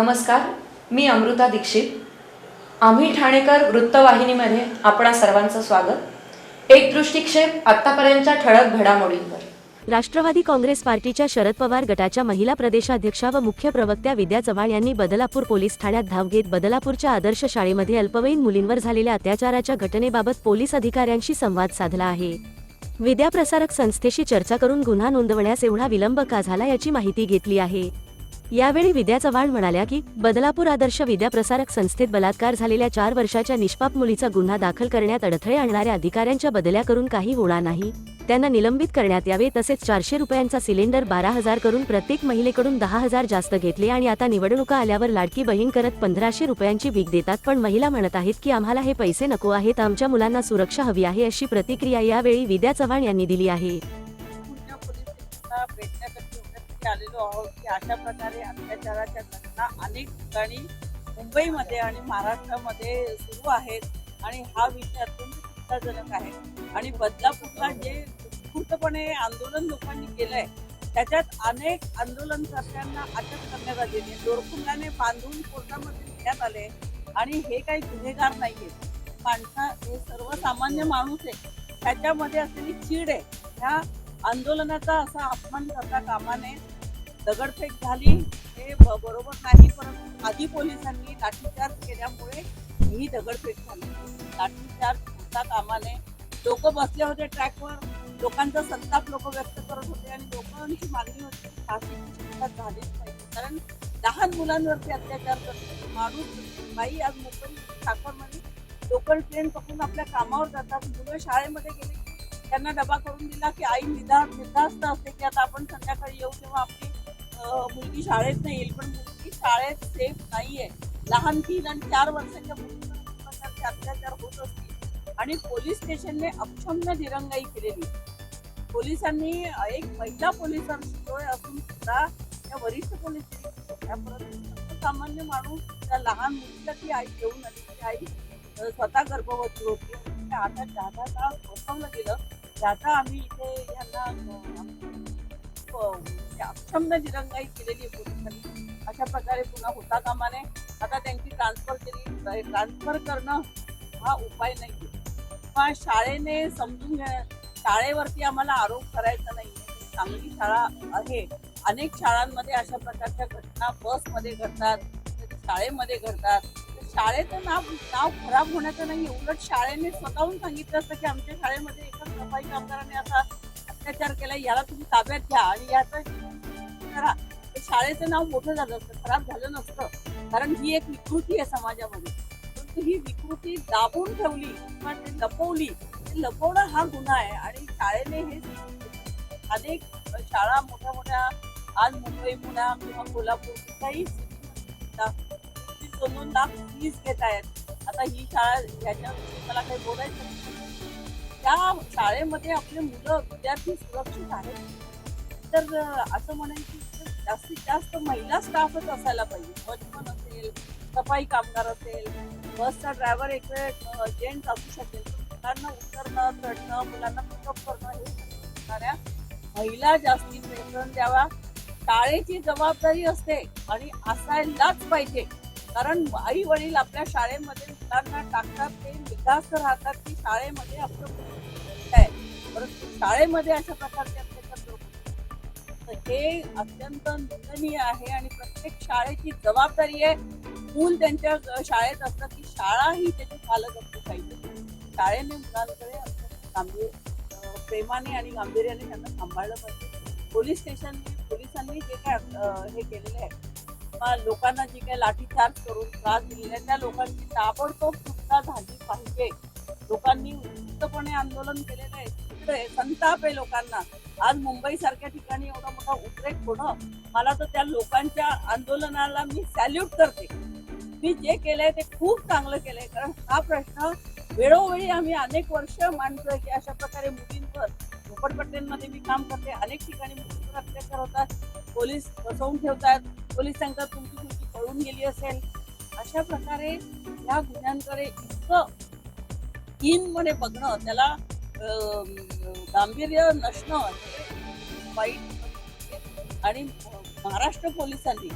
नमस्कार मी अमृता दीक्षित. आम्ही ठाणेकर वृत्तवाहिनीमध्ये आपणा सर्वांचं स्वागत. एक दृष्टिक्षेप आत्तापर्यंतच्या ठळक घडामोडींवर. राष्ट्रवादी काँग्रेस पार्टीच्या शरद पवार गटाच्या महिला प्रदेशाध्यक्षा व मुख्य प्रवक्त्या विद्या चव्हाण यांनी बदलापूर पोलीस ठाण्यात धाव घेत बदलापूरच्या आदर्श शाळेमध्ये अल्पवयीन मुलींवर झालेल्या अत्याचाराच्या घटनेबाबत पोलीस अधिकाऱ्यांशी संवाद साधला आहे. विद्या प्रसारक संस्थेशी चर्चा करून गुन्हा नोंदवण्यास एवढा विलंब का झाला याची माहिती घेतली आहे. यावेळी विद्या चव्हाण म्हणाल्या की बदलापूर आदर्श विद्या प्रसारक संस्थेत बलात्कार झालेल्या चार वर्षाच्या निष्पाप मुलीचा गुन्हा दाखल करण्यात अडथळे आणणाऱ्या अधिकाऱ्यांच्या बदल्या करून काही होणार नाही. त्यांना निलंबित करण्यात यावे तसेच चारशे रुपयांचा सिलेंडर बारा हजार करून प्रत्येक महिलेकडून दहा हजार जास्त घेतले आणि आता निवडणुका आल्यावर लाडकी बहीण करत पंधराशे रुपयांची भीक देतात. पण महिला म्हणत आहेत की आम्हाला हे पैसे नको आहेत. आमच्या मुलांना सुरक्षा हवी आहे अशी प्रतिक्रिया यावेळी विद्या चव्हाण यांनी दिली आहे. भेटण्यासाठी आलेलो आहोत की अशा प्रकारे अत्याचाराच्या घटना अनेक ठिकाणी मुंबईमध्ये आणि महाराष्ट्रामध्ये सुरू आहेत. आणि हा विषय अत्यंत चिंताजनक आहे. आणि बदलापूरला जे उत्स्फूर्तपणे आंदोलन लोकांनी केलंय त्याच्यात अनेक आंदोलनकर्त्यांना अटक करण्यात आलेली दोरखुंडाने बांधून कोर्टामध्ये नेण्यात आले. आणि हे काही गुन्हेगार नाहीये. माणसा हे सर्वसामान्य माणूस आहे. त्याच्यामध्ये असलेली चीड आहे. ह्या आंदोलनाचा असा अपमान करता कामा नये. दगडफेक झाली हे ब- बरोबर नाही परंतु आधी पोलिसांनी लाठीचार्ज केल्यामुळे ही दगडफेक झाली. लाठीचार्ज होता कामाने. लोक बसले होते ट्रॅकवर. लोकांचा संताप लोक व्यक्त करत होते आणि लोकांची मागणी होती फाशीची शिक्षा झालीच पाहिजे कारण लहान मुलांवरती अत्याचार करतो माणूस बाई आज मुंबई साखरमध्ये लोकल ट्रेन पकडून आपल्या कामावर जातात. मुलं शाळेमध्ये गेले. त्यांना डबा करून दिला की आई निधा निर्धास्त असते की आता आपण संध्याकाळी येऊ तेव्हा आपली मुलगी शाळेत नाही येईल पण मुलगी शाळेत सेफ नाहीये. लहान तीन आणि चार वर्षाच्या मुलींवर अत्याचार होत असतील. आणि पोलीस स्टेशनने अक्षम्य दिरंगाई केलेली. पोलिसांनी एक महिला पोलिसांशिवाय असून सुद्धा त्या वरिष्ठ पोलीस सामान्य माणूस त्या लहान मुलीला ती आई घेऊन आली. ती आई स्वतः गर्भवती होती. त्या आता ज्यादा काळ फसवलं गेलं त्याचा आम्ही इथे यांना हो. अक्षम्य दिरंगाई केलेली पोलिसांनी म्हणजे अशा प्रकारे पुन्हा होता कामा नये आता त्यांची ट्रान्सफर केली. ट्रान्सफर करणं हा उपाय नाही किंवा शाळेने समजून घ्या शाळेवरती आम्हाला आरोप करायचा नाही. चांगली शाळा आहे. अनेक शाळांमध्ये अशा प्रकारच्या घटना बसमध्ये घडतात शाळेमध्ये घडतात. शाळेचं नाव नाव खराब होण्याचं नाही. उलट शाळेने स्वतःहून सांगितलं असतं की आमच्या शाळेमध्ये एकच सफाई कामगाराने असा अत्याचार केला याला तुम्ही ताब्यात घ्या आणि याचं करा. शाळेचं नाव मोठं झालं असतं खराब झालं नसतं. कारण ही एक विकृती आहे समाजामध्ये. परंतु ही विकृती दाबून ठेवली किंवा ते लपवली लपवणं हा गुन्हा आहे. आणि शाळेने हे अनेक शाळा मोठ्या मोठ्या आज मुंबई पुण्या किंवा कोल्हापूर कुठल्याही दोन दोन लाख फीज घेत आहेत. आता ही शाळा याच्या मला काही बोलायचं नाही. त्या शाळेमध्ये आपले मुलं विद्यार्थी सुरक्षित आहेत. तर असं म्हणायचं जास्तीत जास्त महिला स्टाफच असायला पाहिजे. वॉचमन असेल सफाई कामगार असेल बसचा ड्रायव्हर एक वेळ जेंट्स असू शकेल. मुलांना उतरणं चढणं मुलांना पिकअप करणं हे करणाऱ्या महिला जास्ती प्रेफरन्स द्यावा. शाळेची जबाबदारी असते आणि असायलाच पाहिजे. कारण आई वडील आपल्या शाळेमध्ये मुलांना टाकतात ते निर्धास्त राहतात की शाळेमध्ये आपलं आहे परंतु शाळेमध्ये अशा प्रकारचे तर हे अत्यंत निंदनीय आहे आणि प्रत्येक शाळेची जबाबदारी आहे मूल त्यांच्या शाळेत असतात की शाळा ही त्याचे पालक असली पाहिजे. शाळेने मुलांकडे गांभीर प्रेमाने आणि गांभीर्याने त्यांना सांभाळलं पाहिजे. पोलीस स्टेशन पोलिसांनी जे काय हे केलेले आहे लोकांना जी काही लाठीचार्ज करून त्रास दिलेला आहे त्या लोकांची ताबडतोब सुटका झाली पाहिजे. लोकांनी उत्तपणे आंदोलन केलेलं आहे. तिकडे संताप आहे लोकांना. आज मुंबई सारख्या ठिकाणी एवढा मोठा उद्रेक होणं मला तर त्या लोकांच्या आंदोलनाला मी सॅल्यूट करते. मी जे केलंय ते खूप चांगलं केलंय कारण हा प्रश्न वेळोवेळी आम्ही अनेक वर्ष मांडतोय की अशा प्रकारे मुलींवर झोपडपट्ट्यांमध्ये मी काम करते. अनेक ठिकाणी मुलींवर अत्याचार होतात. पोलीस बसवून ठेवतात. पोलीस सांगतात तुमची मुलगी पळून गेली असेल. अशा प्रकारे या गुन्ह्यांकडे इतकं मध्ये बघणं त्याला गांभीर्य नसणं हे वाईट आणि महाराष्ट्र पोलिसांनी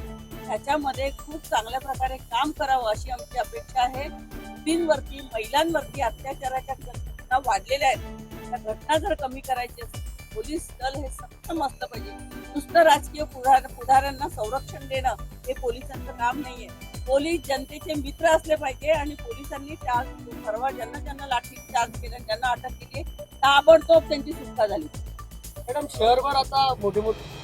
ह्याच्यामध्ये खूप चांगल्या प्रकारे काम करावं अशी आमची अपेक्षा आहे. मुलींवरती महिलांवरती अत्याचाराच्या घटना वाढलेल्या आहेत. त्या घटना जर कमी करायची असेल पोलीस दल हे सक्षम असलं पाहिजे नुसतं राजकीय पुढाऱ्यांना संरक्षण देणं हे पोलिसांचं काम नाहीये. पोलीस जनतेचे मित्र असले पाहिजे आणि पोलिसांनी त्या सर्व ज्यांना ज्यांना लाठी चार्ज केलं ज्यांना अटक केली ताबडतोब त्यांची सुटका झाली. मॅडम शहरभर आता मोठे मोठे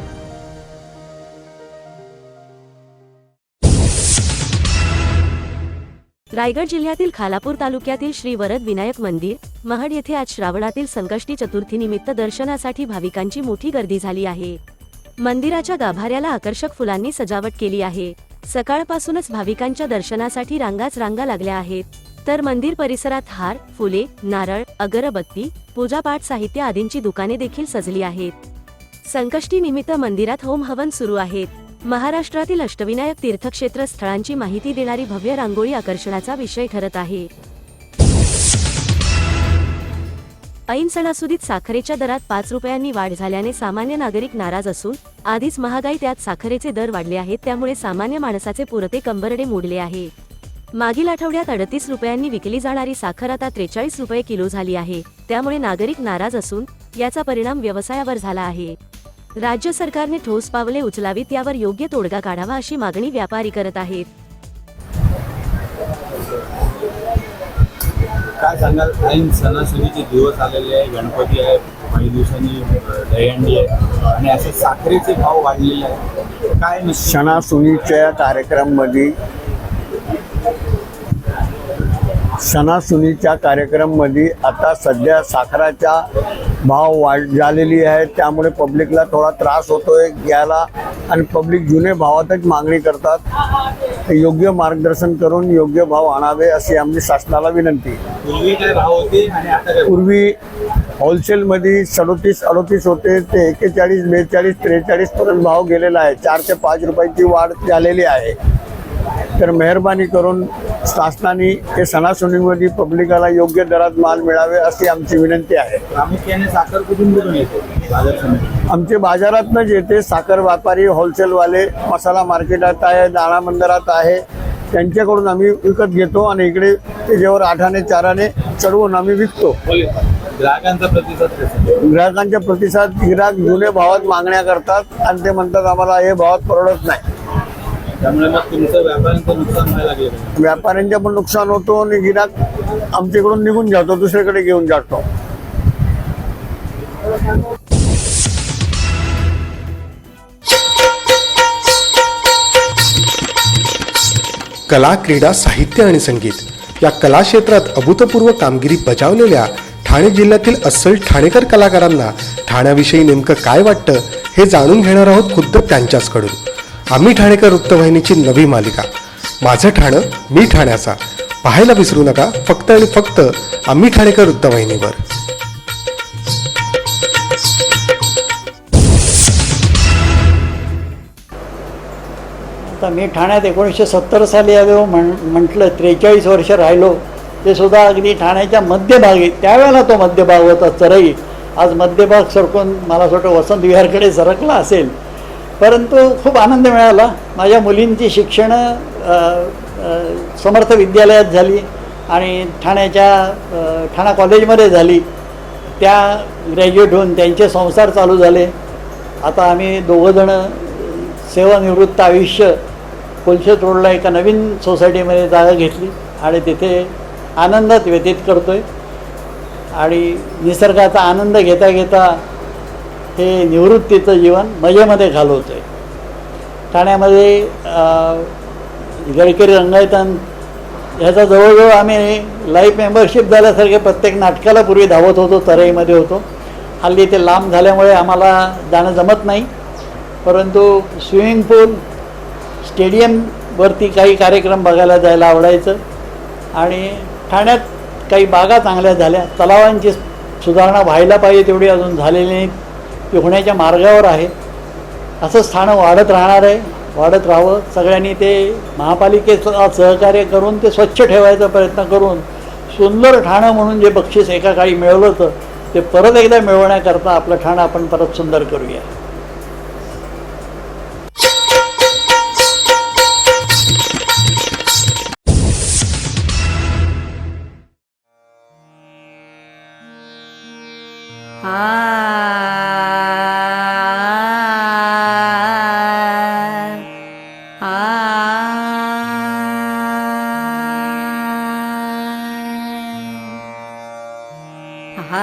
रायगड जिल्ह्यातील खालापूर तालुक्यातील श्री वरद विनायक मंदिर महड येथे आज श्रावणातील संकष्टी चतुर्थी निमित्त दर्शनासाठी भाविकांची मोठी गर्दी झाली आहे. मंदिराच्या गाभाऱ्याला आकर्षक फुलांनी सजावट केली आहे. सकाळपासूनच भाविकांच्या दर्शनासाठी रांगाच रांगा लागल्या आहेत. तर मंदिर परिसरात हार फुले नारळ अगरबत्ती पूजापाठ साहित्य आदींची दुकाने देखील सजली आहेत. संकष्टी निमित्त मंदिरात होम हवन सुरू आहेत. महाराष्ट्रातील अष्टविनायक तीर्थक्षेत्र स्थळांची माहिती देणारी भव्य रांगोळी आकर्षणाचा विषय ठरत आहे. ऐन सणासुदीत साखरेच्या दरात पाच रुपयांनी वाढ झाल्याने सामान्य नागरिक नाराज असून आधीच महागाई त्यात साखरेचे दर वाढले आहेत त्यामुळे सामान्य माणसाचे पुरते कंबरडे मोडले आहे. मागील आठवड्यात अडतीस रुपयांनी विकली जाणारी साखर आता त्रेचाळीस रुपये किलो झाली आहे त्यामुळे नागरिक नाराज असून याचा परिणाम व्यवसायावर झाला आहे. राज्य सरकारने ठोस पावले उचलावीत यावर योग्य तोडगा काढावा अशी मागणी व्यापारी करत आहेत. काय सांगाल? ऐन सणासुदीचे दिवस आलेले आहे गणपती आहे काही दिवसांनी दहीहंडी आहे. आणि असे साखरेचे भाव वाढलेले आहेत. काय नक्की? सणासुदीच्या कार्यक्रममध्ये सणासुदीच्या कार्यक्रममध्ये आता सध्या साखराच्या भाव वाढ झालेली आहे त्यामुळे पब्लिकला थोडा त्रास होतोय घ्यायला आणि पब्लिक जुने भावातच मागणी करतात. योग्य मार्गदर्शन करून योग्य भाव आणावे अशी आमची शासनाला विनंती. पूर्वी होलसेलमध्ये सदोतीस अडोतीस होते ते एक्केचाळीस बेचाळीस त्रेचाळीस पर्यंत भाव गेलेला आहे. चार ते पाच रुपयाची वाढ झालेली आहे. तर मेहरबानी करून शासनाने हे सणासुदीमध्ये पब्लिकाला योग्य दरात माल मिळावे अशी आमची विनंती आहे. प्रामुख्याने साखर कुठून कुठून येते? बाजार समिती. आमचे बाजारातनं येते साखर व्यापारी होलसेलवाले मसाला मार्केटात आहे दाणा मंदिरात आहे त्यांच्याकडून आम्ही विकत घेतो आणि इकडे त्याच्यावर आठाने चाराने चढवून आम्ही विकतो. ग्राहकांचा प्रतिसाद कसा? ग्राहकांच्या प्रतिसाद गिराक जुने भावात मागण्या करतात आणि ते म्हणतात आम्हाला हे भावात परवडत नाही. त्यामुळे मग तुमचं व्यापाऱ्यांचं नुकसान व्हायला लागलं व्यापाऱ्यांच्या पण नुकसान होतो आणि गिराक आमच्याकडून निघून जातो दुसरीकडे घेऊन जातो. कला क्रीडा साहित्य आणि संगीत या कला क्षेत्रात अभूतपूर्व कामगिरी बजावलेल्या ठाणे जिल्ह्यातील अस्सल ठाणेकर कलाकारांना ठाण्याविषयी नेमकं काय वाटतं हे जाणून घेणार आहोत खुद्द त्यांच्याचकडून. आम्ही ठाणेकर वृत्तवाहिनीची नवी मालिका. माझं ठाणं मी ठाण्याचा. पाहायला विसरू नका फक्त आणि फक्त आम्ही ठाणेकर वृत्तवाहिनीवर. आता मी ठाण्यात एकोणीसशे सत्तर साली आलो म्हण म्हटलं त्रेचाळीस वर्ष राहिलो ते सुद्धा अगदी ठाण्याच्या मध्यभागी त्यावेळेला तो मध्यभाग होता चरई. आज मध्यभाग सरकून मला असं वाटतं वसंत विहारकडे सरकला असेल. परंतु खूप आनंद मिळाला. माझ्या मुलींची शिक्षणं समर्थ विद्यालयात झाली आणि ठाण्याच्या ठाणा कॉलेजमध्ये झाली. त्या ग्रॅज्युएट होऊन त्यांचे संसार चालू झाले. आता आम्ही दोघंजणं सेवानिवृत्त आयुष्य कोलशेत रोडला एका नवीन सोसायटीमध्ये जागा घेतली आणि तिथे आनंदात व्यतीत करतो आहे आणि निसर्गाचा आनंद घेता घेता हे निवृत्तीचं जीवन मजेमध्ये घालवतो आहे ठाण्यामध्ये गडकरी रंगायतन ह्याचा जवळजवळ आम्ही लाईफ मेंबरशिप झाल्यासारखे प्रत्येक नाटकाला पूर्वी धावत होतो तराईमध्ये होतो. हल्ली ते लांब झाल्यामुळे आम्हाला जाणं जमत नाही. परंतु स्विमिंग पूल स्टेडियमवरती काही कार्यक्रम बघायला जायला आवडायचं. आणि ठाण्यात काही बागा चांगल्या झाल्या. तलावांची सुधारणा व्हायला पाहिजे तेवढी अजून झालेली नाही. ती होण्याच्या मार्गावर आहे. असं स्थानं वाढत राहणार आहे. वाढत राहावं. सगळ्यांनी ते महापालिकेचं सहकार्य करून ते स्वच्छ ठेवायचा प्रयत्न करून सुंदर ठाणं म्हणून जे बक्षीस एका काळी मिळवलं होतं ते परत एकदा मिळवण्याकरता आपलं ठाणं आपण परत सुंदर करूया. आम्ही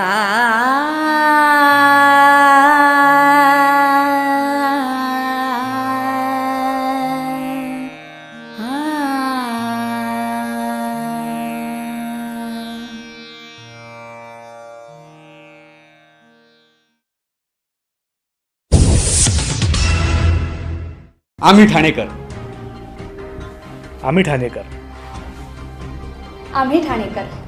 ठाणेकर. आम्ही ठाणेकर. आम्ही ठाणेकर.